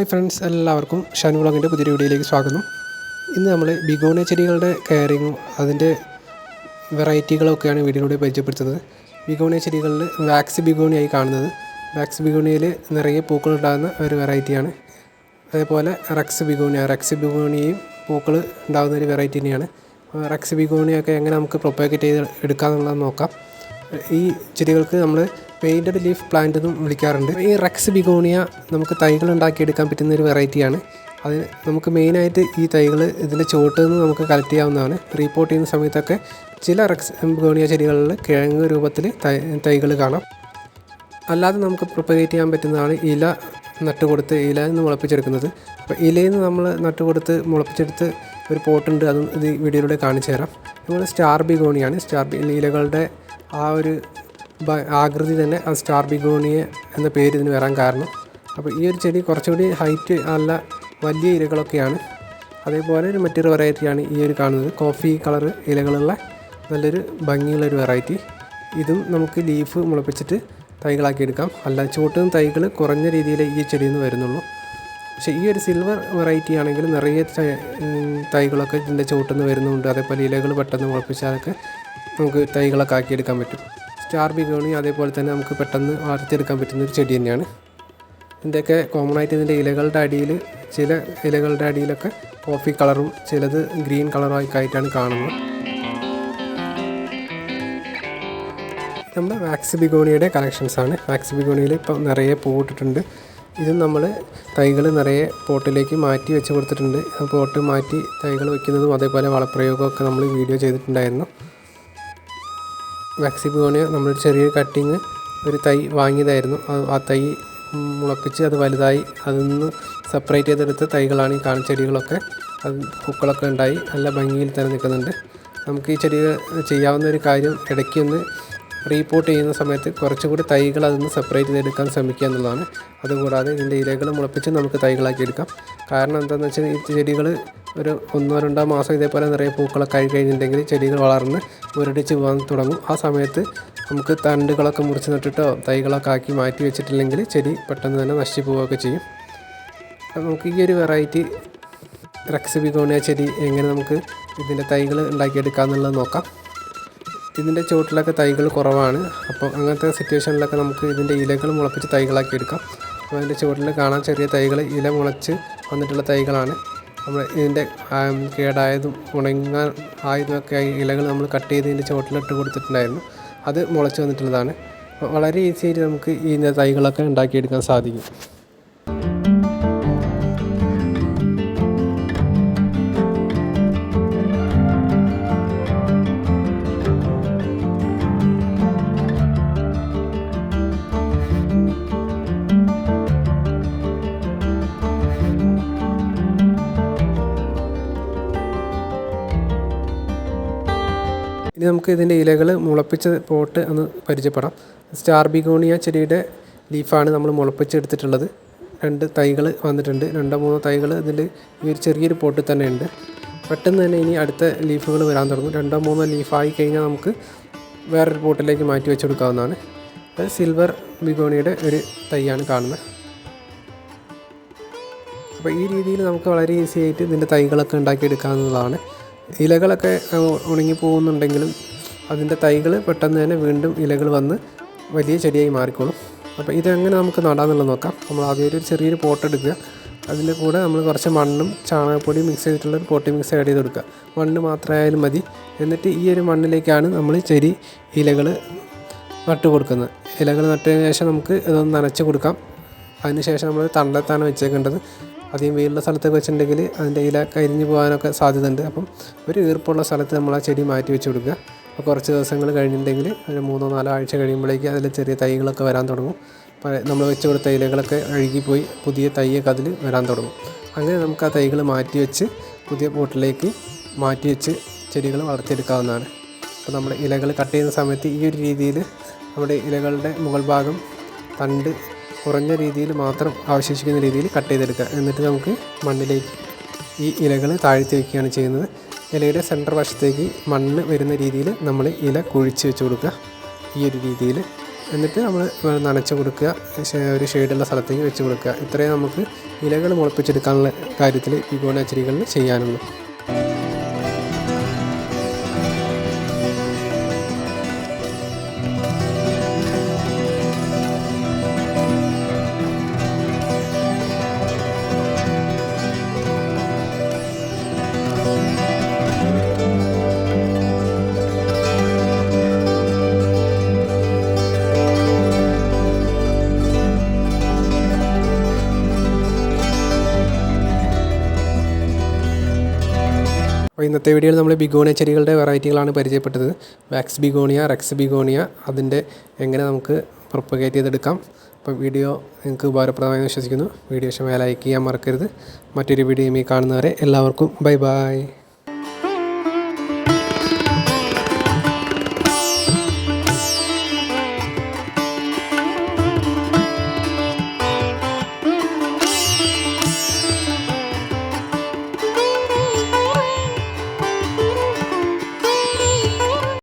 Hi friends എല്ലാവർക്കും ഷാനു വ്ളോഗിന്റെ പുതിയ വീഡിയോയിലേക്ക് സ്വാഗതം. ഇന്ന് നമ്മൾ ബിഗോണിയ ചെടികളുടെ കെയറിങ്ങും അതിന്റെ വെറൈറ്റികളൊക്കെയാണ് വീഡിയോയിലൂടെ പരിചയപ്പെടുത്തുന്നത്. ബിഗോണിയ ചെടികളിൽ വാക്സ് ബിഗോണിയായി കാണുന്നത്. വാക്സ് ബിഗോണിയയിൽ നിറയെ പൂക്കൾ ഉണ്ടാകുന്ന ഒരു വെറൈറ്റിയാണ് അതേപോലെ റക്സ് ബിഗോണിയ റക്സ് ബിഗോണിയയും പൂക്കൾ ഉണ്ടാകുന്ന ഒരു വെറൈറ്റി തന്നെയാണ്. റക്സ് ബിഗോണിയൊക്കെ എങ്ങനെ നമുക്ക് പ്രൊപ്പഗേറ്റ് ചെയ്ത് എടുക്കാമെന്നുള്ളത് നോക്കാം. ഈ ചെടികൾക്ക് നമ്മൾ പെയിന്റഡ് ലീഫ് പ്ലാന്റ് എന്നും വിളിക്കാറുണ്ട്. ഈ റെക്സ് ബിഗോണിയ നമുക്ക് തൈകൾ ഉണ്ടാക്കിയെടുക്കാൻ പറ്റുന്ന ഒരു വെറൈറ്റിയാണ് അത് നമുക്ക് മെയിനായിട്ട് ഈ തൈകൾ ഇതിന്റെ ചുവട്ടിൽ നിന്ന് നമുക്ക് കളക്ട് ചെയ്യാവുന്നതാണ്. റീപോർട്ട് ചെയ്യുന്ന സമയത്തൊക്കെ ചില റെക്സ് ബിഗോണിയ ചെടികളിൽ കിഴങ്ങ് രൂപത്തിൽ തൈകൾ കാണാം. അല്ലാതെ നമുക്ക് പ്രൊപ്പഗേറ്റ് ചെയ്യാൻ പറ്റുന്നതാണ് ഇല നട്ട് കൊടുത്ത് ഇല നിന്ന് മുളപ്പിച്ചെടുക്കുന്നത്. അപ്പോൾ ഇലയിൽ നിന്ന് നമ്മൾ നട്ട് കൊടുത്ത് മുളപ്പിച്ചെടുത്ത് ഒരു പോട്ടുണ്ട് അതും ഇത് വീഡിയോയിലൂടെ കാണിച്ചു തരാം നമ്മൾ സ്റ്റാർ ബിഗോണിയാണ് സ്റ്റാർ ബി ഇലകളുടെ ആ ഒരു ആകൃതി തന്നെ ആ സ്റ്റാർ ബിഗോണിയ എന്ന പേര് ഇതിന് വരാൻ കാരണം. അപ്പോൾ ഈ ഒരു ചെടി കുറച്ചുകൂടി ഹൈറ്റ് നല്ല വലിയ ഇലകളൊക്കെയാണ്. അതേപോലെ ഒരു മറ്റൊരു വെറൈറ്റിയാണ് ഈ ഒരു കാണുന്നത്. കോഫി കളർ ഇലകളുള്ള നല്ലൊരു ഭംഗിയുള്ളൊരു വെറൈറ്റി ഇതും നമുക്ക് ലീഫ് മുളപ്പിച്ചിട്ട് തൈകളാക്കി എടുക്കാം. അല്ല ചുവട്ടും തൈകൾ കുറഞ്ഞ രീതിയിൽ ഈ ചെടിയിൽ നിന്ന് വരുന്നുള്ളൂ. പക്ഷേ ഈ ഒരു സിൽവർ വെറൈറ്റി ആണെങ്കിൽ നിറയെ തൈകളൊക്കെ ഇതിന്റെ ചുവട്ടിൽ നിന്ന് വരുന്നുണ്ട്. അതേപോലെ ഇലകൾ പെട്ടെന്ന് മുളപ്പിച്ചാലൊക്കെ നമുക്ക് തൈകളൊക്കെ ആക്കിയെടുക്കാൻ പറ്റും. സ്റ്റാർ ബിഗോണി അതേപോലെ തന്നെ നമുക്ക് പെട്ടെന്ന് വളർത്തിയെടുക്കാൻ പറ്റുന്ന ഒരു ചെടി തന്നെയാണ്. ഇതിന്റെയൊക്കെ കോമൺ ആയിട്ട് ഇതിന്റെ ഇലകളുടെ അടിയിൽ ചില ഇലകളുടെ അടിയിലൊക്കെ കോഫി കളറും ചിലത് ഗ്രീൻ കളറും ആയിട്ടാണ് കാണുന്നത്. നമ്മുടെ വാക്സ് ബിഗോണിയുടെ കളക്ഷൻസ് ആണ്. വാക്സ് ബിഗോണിയിൽ ഇപ്പോൾ നിറയെ പൂവിട്ടിട്ടുണ്ട് ഇത് നമ്മൾ തൈകൾ നിറയെ പോട്ടിലേക്ക് മാറ്റി വെച്ച് കൊടുത്തിട്ടുണ്ട്. പോട്ട് മാറ്റി തൈകൾ വെക്കുന്നതും അതേപോലെ വളപ്രയോഗമൊക്കെ നമ്മൾ വീഡിയോ ചെയ്തിട്ടുണ്ടായിരുന്നു. വാക്സി ബിഗോണിയ നമ്മൾ ചെറിയൊരു കട്ടിങ് ഒരു തൈ വാങ്ങിയതായിരുന്നു. ആ തൈ മുളപ്പിച്ച് അത് വലുതായി അതിൽ നിന്ന് സെപ്പറേറ്റ് ചെയ്തെടുത്ത തൈകളാണ് ഈ കാണുന്ന ചെടികളൊക്കെ. അത് പൂക്കളൊക്കെ ഉണ്ടായി. നല്ല ഭംഗിയിൽ തന്നെ നിൽക്കുന്നുണ്ട്. നമുക്ക് ഈ ചെടികൾ ചെയ്യാവുന്ന ഒരു കാര്യം ഇടയ്ക്കൊന്ന് റീപോർട്ട് ചെയ്യുന്ന സമയത്ത് കുറച്ചുകൂടി തൈകൾ അതിൽ നിന്ന് സെപ്പറേറ്റ് ചെയ്തെടുക്കാൻ ശ്രമിക്കുക എന്നുള്ളതാണ്. അതുകൂടാതെ ഇതിന്റെ ഇലകൾ മുളപ്പിച്ച് നമുക്ക് തൈകളാക്കി എടുക്കാം. കാരണം എന്താണെന്ന് വെച്ചാൽ ഈ ചെടികൾ ഒരു ഒന്നോ രണ്ടോ മാസം ഇതേപോലെ നിറയെ പൂക്കളൊക്കെ ആയി കഴിഞ്ഞിട്ടുണ്ടെങ്കിൽ ചെടികൾ വളർന്ന് മുരടിച്ച് പോകാൻ തുടങ്ങും. ആ സമയത്ത് നമുക്ക് തണ്ടുകളൊക്കെ മുറിച്ച് നട്ടിട്ടോ തൈകളൊക്കെ ആക്കി മാറ്റി വെച്ചിട്ടില്ലെങ്കിൽ ചെടി പെട്ടെന്ന് തന്നെ നശിച്ചു പോവുകയൊക്കെ ചെയ്യും. നമുക്ക് ഈ ഒരു വെറൈറ്റി റക്സ് ബിഗോണിയ ചെടി എങ്ങനെ നമുക്ക് ഇതിന്റെ തൈകൾ ഉണ്ടാക്കിയെടുക്കാം എന്നുള്ളത് നോക്കാം. ഇതിന്റെ ചുവട്ടിലൊക്കെ തൈകൾ കുറവാണ്. അപ്പോൾ അങ്ങനത്തെ സിറ്റുവേഷനിലൊക്കെ നമുക്ക് ഇതിന്റെ ഇലകൾ മുളപ്പിച്ച് തൈകളാക്കി എടുക്കാം. അപ്പോൾ അതിന്റെ ചുവട്ടിൽ കാണാൻ ചെറിയ തൈകൾ ഇല മുളച്ച് വന്നിട്ടുള്ള തൈകളാണ്. നമ്മൾ ഇതിന്റെ കേടായതും ഉണങ്ങാൻ ആയതുമൊക്കെ ആയി ഇലകൾ നമ്മൾ കട്ട് ചെയ്ത് ഇതിന്റെ ചുവട്ടിലിട്ട് കൊടുത്തിട്ടുണ്ടായിരുന്നു. അത് മുളച്ച് വന്നിട്ടുള്ളതാണ്. വളരെ ഈസി ആയിട്ട് നമുക്ക് ഇതിന്റെ തൈകളൊക്കെ ഉണ്ടാക്കിയെടുക്കാൻ സാധിക്കും. ഇനി നമുക്ക് ഇതിന്റെ ഇലകൾ മുളപ്പിച്ച പോട്ട് ഒന്ന് പരിചയപ്പെടാം. സ്റ്റാർ ബിഗോണിയ ചെടിയുടെ ലീഫാണ് നമ്മൾ മുളപ്പിച്ചെടുത്തിട്ടുള്ളത്. രണ്ട് തൈകൾ വന്നിട്ടുണ്ട്. രണ്ടോ മൂന്നോ തൈകൾ ഇതിൽ ഈ ഒരു ചെറിയൊരു പോട്ടിൽ തന്നെ ഉണ്ട്. പെട്ടെന്ന് തന്നെ ഇനി അടുത്ത ലീഫുകൾ വരാൻ തുടങ്ങും. രണ്ടോ മൂന്നോ ലീഫായി കഴിഞ്ഞാൽ നമുക്ക് വേറൊരു പോട്ടിലേക്ക് മാറ്റി വെച്ചെടുക്കാവുന്നതാണ് സിൽവർ ബിഗോണിയുടെ ഒരു തൈയാണ് കാണുന്നത്. അപ്പോൾ ഈ രീതിയിൽ നമുക്ക് വളരെ ഈസി ആയിട്ട് ഇതിന്റെ തൈകളൊക്കെ ഉണ്ടാക്കിയെടുക്കാവുന്നതാണ്. ഇലകളൊക്കെ ഉണങ്ങി പോകുന്നുണ്ടെങ്കിലും അതിന്റെ തൈകൾ പെട്ടെന്ന് തന്നെ വീണ്ടും ഇലകൾ വന്ന് വലിയ ചെടിയായി മാറിക്കോളും. അപ്പോൾ ഇതെങ്ങനെ നമുക്ക് നടാമെന്നുള്ളത് നോക്കാം. നമ്മൾ ആദ്യം ഒരു ചെറിയൊരു പോട്ട് എടുക്കുക. അതിന്റെ കൂടെ നമ്മൾ കുറച്ച് മണ്ണും ചാണകപ്പൊടിയും മിക്സ് ചെയ്തിട്ടുള്ള ഒരു പോട്ടി മിക്സ് ആഡ് ചെയ്ത് കൊടുക്കുക. മണ്ണ് മാത്രമായാലും മതി. എന്നിട്ട് ഈ ഒരു മണ്ണിലേക്കാണ് നമ്മൾ ചെടി ഇലകൾ നട്ട് കൊടുക്കുന്നത്. ഇലകൾ നട്ടതിന് ശേഷം നമുക്ക് ഇതൊന്ന് നനച്ച് കൊടുക്കാം. അതിനുശേഷം നമ്മൾ തണ്ടത്താണ് വെച്ചേക്കേണ്ടത്? അധികം വെയിലുള്ള സ്ഥലത്തൊക്കെ വെച്ചിട്ടുണ്ടെങ്കിൽ അതിന്റെ ഇല കരിഞ്ഞു പോകാനൊക്കെ സാധ്യതയുണ്ട്. അപ്പം ഒരു ഈർപ്പുള്ള സ്ഥലത്ത് നമ്മൾ ആ ചെടി മാറ്റി വെച്ച് കൊടുക്കുക. അപ്പോൾ കുറച്ച് ദിവസങ്ങൾ കഴിഞ്ഞിട്ടുണ്ടെങ്കിൽ ഒരു മൂന്നോ നാലോ ആഴ്ച കഴിയുമ്പോഴേക്ക് അതിൽ ചെറിയ തൈകളൊക്കെ വരാൻ തുടങ്ങും. നമ്മൾ വെച്ച് കൊടുത്ത ഇലകളൊക്കെ അഴുകിപ്പോയി പുതിയ തൈയൊക്കെ അതിൽ വരാൻ തുടങ്ങും. അങ്ങനെ നമുക്ക് ആ തൈകൾ മാറ്റി വെച്ച് പുതിയ പോട്ടിലേക്ക് മാറ്റി വെച്ച് ചെടികൾ വളർത്തിയെടുക്കാവുന്നതാണ്. അപ്പോൾ നമ്മുടെ ഇലകൾ കട്ട് ചെയ്യുന്ന സമയത്ത് ഈ ഒരു രീതിയിൽ നമ്മുടെ ഇലകളുടെ മുകൾ ഭാഗം തണ്ട് കുറഞ്ഞ രീതിയിൽ മാത്രം അവശേഷിക്കുന്ന രീതിയിൽ കട്ട് ചെയ്തെടുക്കുക. എന്നിട്ട് നമുക്ക് മണ്ണിലേക്ക് ഈ ഇലകൾ താഴ്ത്തി വയ്ക്കുകയാണ് ചെയ്യുന്നത്. ഇലയുടെ സെന്റർ വശത്തേക്ക് മണ്ണ് വരുന്ന രീതിയിൽ നമ്മൾ ഇല കുഴിച്ച് വെച്ച് കൊടുക്കുക. ഈ ഒരു രീതിയിൽ. എന്നിട്ട് നമ്മൾ നനച്ച് കൊടുക്കുക. ഒരു ഷെയ്ഡുള്ള സ്ഥലത്തേക്ക് വെച്ച് കൊടുക്കുക. ഇത്രയും നമുക്ക് ഇലകൾ മുളപ്പിച്ചെടുക്കാനുള്ള കാര്യത്തിൽ ഈ ഗോണാച്ചെടികളിൽ ചെയ്യാനുള്ളൂ. അപ്പോൾ ഇന്നത്തെ വീഡിയോയിൽ നമ്മൾ ബിഗോണിയ ചെടികളുടെ വെറൈറ്റികളാണ് പരിചയപ്പെട്ടത്. വാക്സ് ബിഗോണിയ റെക്സ് ബിഗോണിയ അതിന്റെ എങ്ങനെ നമുക്ക് പ്രൊപ്പഗേറ്റ് ചെയ്തെടുക്കാം. അപ്പോൾ വീഡിയോ നിങ്ങൾക്ക് ഉപകാരപ്രദമായി വിശ്വസിക്കുന്നു. വീഡിയോ ഇഷ്ടമായ ലൈക്ക് ചെയ്യാൻ മറക്കരുത്. മറ്റൊരു വീഡിയോ കാണുന്നവരെ എല്ലാവർക്കും ബൈ ബൈ.